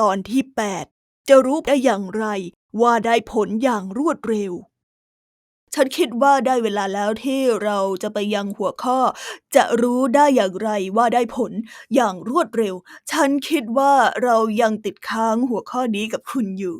ตอนที่ 8 จะรู้ได้อย่างไรว่าได้ผลอย่างรวดเร็ว ฉันคิดว่าได้เวลาแล้วที่เราจะไปยังหัวข้อ จะรู้ได้อย่างไรว่าได้ผลอย่างรวดเร็ว ฉันคิดว่าเรายังติดค้างหัวข้อนี้กับคุณอยู่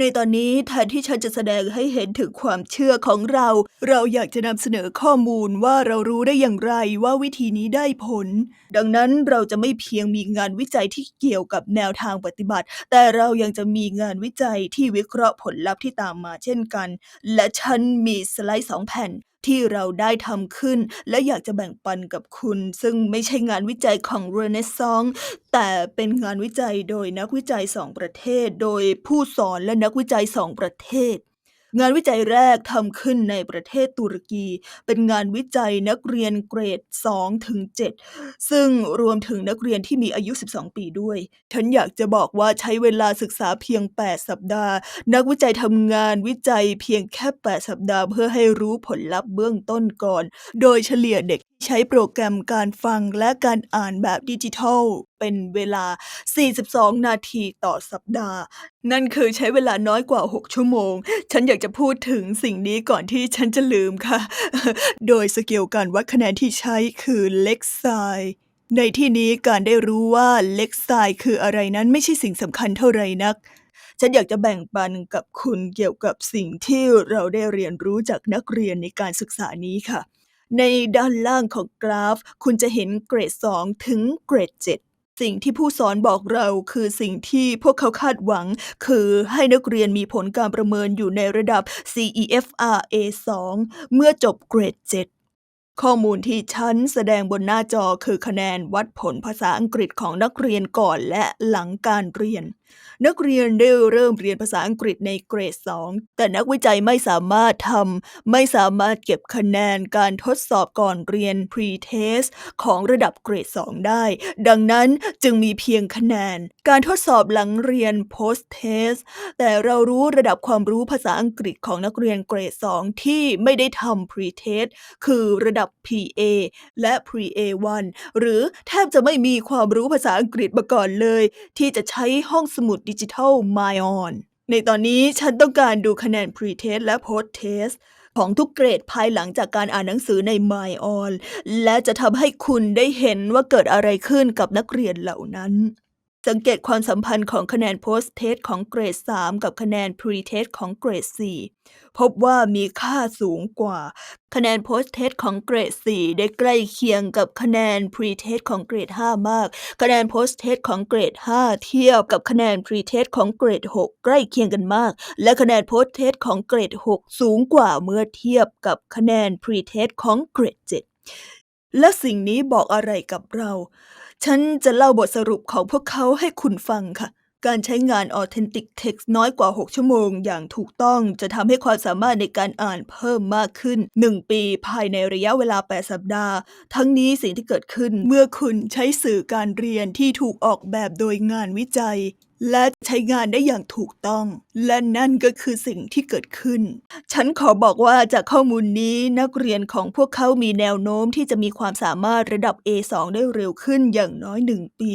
ในตอนนี้แทนที่ฉันจะแสดงให้เห็นถึงความเชื่อของเรา เราอยากจะนำเสนอข้อมูลว่าเรารู้ได้อย่างไรว่าวิธีนี้ได้ผล ดังนั้นเราจะไม่เพียงมีงานวิจัยที่เกี่ยวกับแนวทางปฏิบัติ แต่เรายังจะมีงานวิจัยที่วิเคราะห์ผลลัพธ์ที่ตามมาเช่นกัน และฉันมีสไลด์สองแผ่น ที่เราได้ทำขึ้น และอยากจะแบ่งปันกับคุณ ซึ่งไม่ใช่งานวิจัยของเรเนซองแต่เป็นงานวิจัยโดยนักวิจัยสองประเทศ โดยผู้สอนและนักวิจัยสองประเทศ งานวิจัยแรกทำขึ้นในประเทศตุรกี เป็นงานวิจัยนักเรียนเกรด2ถึง7ซึ่งรวมถึงนักเรียนที่มีอายุ 12 ปีด้วย ฉันอยากจะบอกว่าใช้เวลาศึกษาเพียง 8 สัปดาห์ นักวิจัยทำงานวิจัยเพียงแค่ 8 สัปดาห์เพื่อให้รู้ผลลัพธ์เบื้องต้นก่อน โดยเฉลี่ยเด็กใช้โปรแกรมการฟังและการอ่านแบบดิจิทัล เป็นเวลา 42 นาทีต่อสัปดาห์ นั่นคือใช้เวลาน้อยกว่า 6 ชั่วโมง ฉันอยากจะพูดถึงสิ่งนี้ก่อนที่ฉันจะลืมค่ะ โดยสเกลการวัดคะแนนที่ใช้คือเล็กไซในที่นี้การได้รู้ว่าเล็กไซคืออะไรนั้นไม่ใช่สิ่งสำคัญเท่าไหร่นักฉันอยากจะแบ่งปันกับคุณเกี่ยวกับสิ่งที่เราได้เรียนรู้จากนักเรียนในการศึกษานี้ค่ะ ในด้านล่างของกราฟ คุณจะเห็นเกรด 2 ถึงเกรด 7 สิ่งที่ผู้สอนบอกเราคือสิ่งที่พวกเขาคาดหวัง คือให้นักเรียนมีผลการประเมินอยู่ในระดับ CEFR A2 เมื่อจบเกรด 7ข้อมูลที่ฉันแสดงบนหน้าจอคือคะแนนวัดผลภาษาอังกฤษของนักเรียนก่อนและหลังการเรียน นักเรียนได้เริ่มเรียนภาษาอังกฤษในเกรด 2 แต่นักวิจัยไม่สามารถทำไม่สามารถเก็บคะแนนการทดสอบก่อนเรียน pre-test ของระดับเกรด 2 ได้ ดังนั้นจึงมีเพียงคะแนน การทดสอบหลังเรียน post-test แต่เรารู้ระดับความรู้ภาษาอังกฤษของนักเรียนเกรด 2 ที่ไม่ได้ทำ pre-test คือระดับ PA และ pre-A1 หรือแทบจะไม่มีความรู้ภาษาอังกฤษมาก่อนเลย ที่จะใช้ห้องสมุดดิจิทัล Myon ในตอนนี้ฉันต้องการดูคะแนน pre-test และ post-test ของทุกเกรดภายหลังจากการอ่านหนังสือใน Myon และจะทำให้คุณได้เห็นว่าเกิดอะไรขึ้นกับนักเรียนเหล่านั้น สังเกตความสัมพันธ์ของคะแนน post test ของเกรด 3 กับคะแนน pre test ของเกรด 4 พบว่ามีค่าสูงกว่า คะแนน post test ของเกรด 4 ได้ใกล้เคียงกับคะแนน pre test ของเกรด 5 มาก คะแนน post test ของเกรด 5 เทียบกับคะแนน pre test ของเกรด 6 ใกล้เคียงกันมาก และคะแนน post test ของเกรด 6 สูงกว่าเมื่อเทียบกับคะแนน pre test ของเกรด 7 และสิ่งนี้บอกอะไรกับเรา ฉันจะเล่าบทสรุปของพวกเขาให้คุณฟังค่ะ การใช้งาน Authentic Text น้อยกว่า 6 ชั่วโมง อย่างถูกต้องจะทำให้ความสามารถในการอ่านเพิ่มมากขึ้น 1 ปีภายในระยะเวลา 8 สัปดาห์ ทั้งนี้สิ่งที่เกิดขึ้นเมื่อคุณใช้สื่อการเรียนที่ถูกออกแบบโดยงานวิจัย และใช้งานได้อย่างถูกต้อง และนั่นก็คือสิ่งที่เกิดขึ้น ฉันขอบอกว่าจากข้อมูลนี้นักเรียนของพวกเขามีแนวโน้มที่จะมีความสามารถระดับ A2 ได้เร็วขึ้นอย่างน้อยหนึ่งปี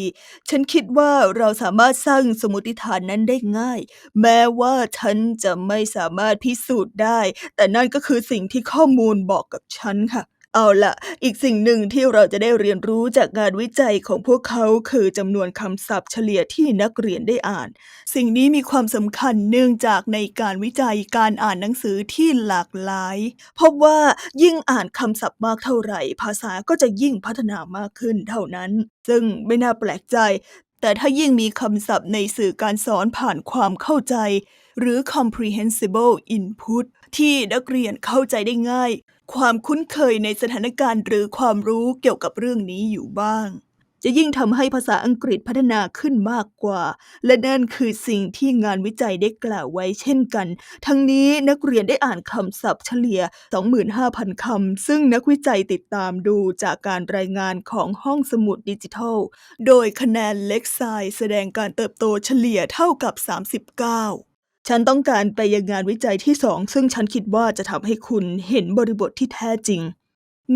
ฉันคิดว่าเราสามารถสร้างสมมติฐานนั้นได้ง่าย แม้ว่าฉันจะไม่สามารถพิสูจน์ได้ แต่นั่นก็คือสิ่งที่ข้อมูลบอกกับฉันค่ะ เอาละอีกสิ่งหนึ่งที่เราจะได้เรียนรู้จากงานวิจัยของพวกเขาคือจำนวนคำศัพท์เฉลี่ยที่นักเรียนได้อ่าน สิ่งนี้มีความสำคัญเนื่องจากในการวิจัยการอ่านหนังสือที่หลากหลายพบว่ายิ่งอ่านคำศัพท์มากเท่าไหร่ ภาษาก็จะยิ่งพัฒนามากขึ้นเท่านั้น ซึ่งไม่น่าแปลกใจ แต่ถ้ายิ่งมีคำศัพท์ในสื่อการสอนผ่านความเข้าใจ หรือ comprehensible input ที่นักเรียนเข้าใจได้ง่าย ความคุ้นเคยในสถานการณ์หรือความรู้เกี่ยวกับเรื่องนี้อยู่บ้าง จะยิ่งทำให้ภาษาอังกฤษพัฒนาขึ้นมากกว่า และนั่นคือสิ่งที่งานวิจัยได้กล่าวไว้เช่นกัน ทั้งนี้นักเรียนได้อ่านคำศัพท์เฉลี่ย 25,000 คำ ซึ่งนักวิจัยติดตามดูจากการรายงานของห้องสมุดดิจิทัล โดยคะแนนเล็กไซแสดงการเติบโตเฉลี่ยเท่ากับ 39 ฉันต้องการไปยังงานวิจัยที่สองซึ่งฉันคิดว่าจะทำให้คุณเห็นบริบทที่แท้จริง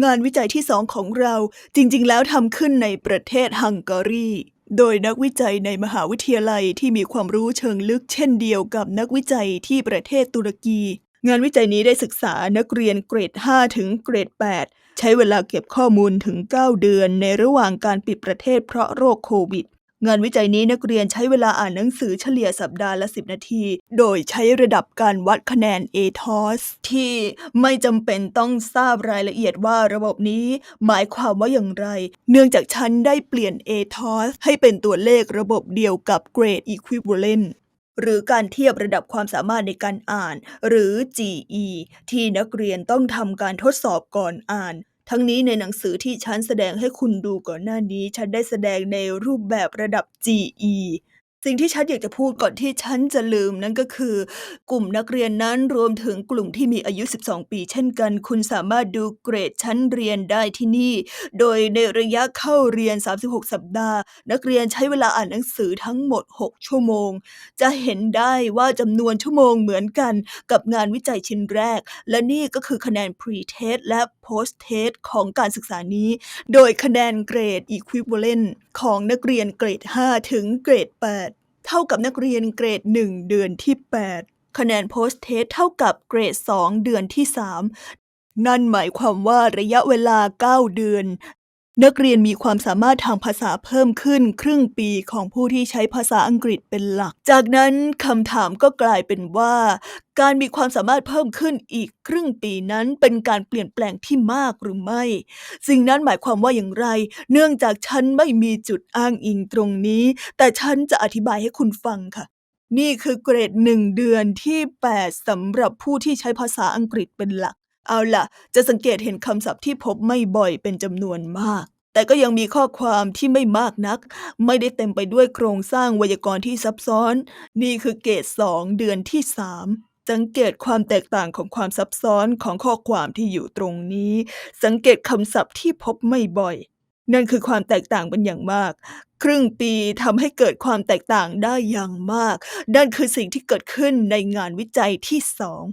งานวิจัยที่สองของเราจริง ๆ แล้วทำขึ้นในประเทศฮังการี โดยนักวิจัยในมหาวิทยาลัยที่มีความรู้เชิงลึกเช่นเดียวกับนักวิจัยที่ประเทศตุรกี งานวิจัยนี้ได้ศึกษานักเรียนเกรด 5 ถึงเกรด 8 ใช้เวลาเก็บข้อมูลถึง 9 เดือนในระหว่างการปิดประเทศเพราะโรคโควิด งานวิจัยนี้นักเรียนใช้เวลาอ่านหนังสือเฉลี่ยสัปดาห์ละ 10 นาที โดยใช้ระดับการวัดคะแนน ATOS ที่ไม่จำเป็นต้องทราบรายละเอียดว่าระบบนี้หมายความว่าอย่างไร เนื่องจากฉันได้เปลี่ยน ATOS ให้เป็นตัวเลขระบบเดียวกับ Grade Equivalent หรือการเทียบระดับความสามารถในการอ่าน หรือ GE ที่นักเรียนต้องทำการทดสอบก่อนอ่าน ทั้งนี้ในหนังสือที่ฉันแสดงให้คุณดูก่อนหน้านี้ ฉันได้แสดงในรูปแบบระดับ GE สิ่งที่ฉันอยากจะพูดก่อนที่ฉันจะลืมนั่นก็คือ กลุ่มนักเรียนนั้นรวมถึงกลุ่มที่มีอายุ 12 ปี เช่นกัน คุณสามารถดูเกรดชั้นเรียนได้ที่นี่ โดยในระยะเข้าเรียน 36 สัปดาห์ นักเรียนใช้เวลาอ่านหนังสือทั้งหมด 6 ชั่วโมง จะเห็นได้ว่าจำนวนชั่วโมงเหมือนกันกับงานวิจัยชิ้นแรก และนี่ก็คือคะแนน pre-test และ post-test ของการศึกษานี้ โดยคะแนนเกรด equivalent ของนักเรียนเกรด 5 ถึงเกรด 8 เท่ากับนักเรียนเกรด 1 เดือนที่ 8 คะแนน post-test เท่ากับเกรด 2 เดือนที่ 3 นั่นหมายความว่าระยะเวลา 9 เดือน นักเรียนมีความสามารถทางภาษาเพิ่มขึ้นครึ่งปีของผู้ที่ใช้ภาษาอังกฤษเป็นหลัก จากนั้นคำถามก็กลายเป็นว่า การมีความสามารถเพิ่มขึ้นอีกครึ่งปีนั้นเป็นการเปลี่ยนแปลงที่มากหรือไม่ สิ่งนั้นหมายความว่าอย่างไร เนื่องจากฉันไม่มีจุดอ้างอิงตรงนี้ แต่ฉันจะอธิบายให้คุณฟังค่ะนี่คือเกรดหนึ่งเดือนที่ 8สำหรับผู้ที่ใช้ภาษาอังกฤษเป็นหลัก เอาล่ะ จะสังเกตเห็นคำศัพท์ที่พบไม่บ่อยเป็นจำนวนมาก แต่ก็ยังมีข้อความที่ไม่มากนัก ไม่ได้เต็มไปด้วยโครงสร้างไวยากรณ์ที่ซับซ้อน นี่คือเกรด2เดือนที่3สังเกตความแตกต่างของความซับซ้อนของข้อความที่อยู่ตรงนี้ สังเกตคำศัพท์ที่พบไม่บ่อย นั่นคือความแตกต่างเป็นอย่างมาก ครึ่งปีทำให้เกิดความแตกต่างได้อย่างมากนั่นคือสิ่งที่เกิดขึ้นในงานวิจัยที่สอง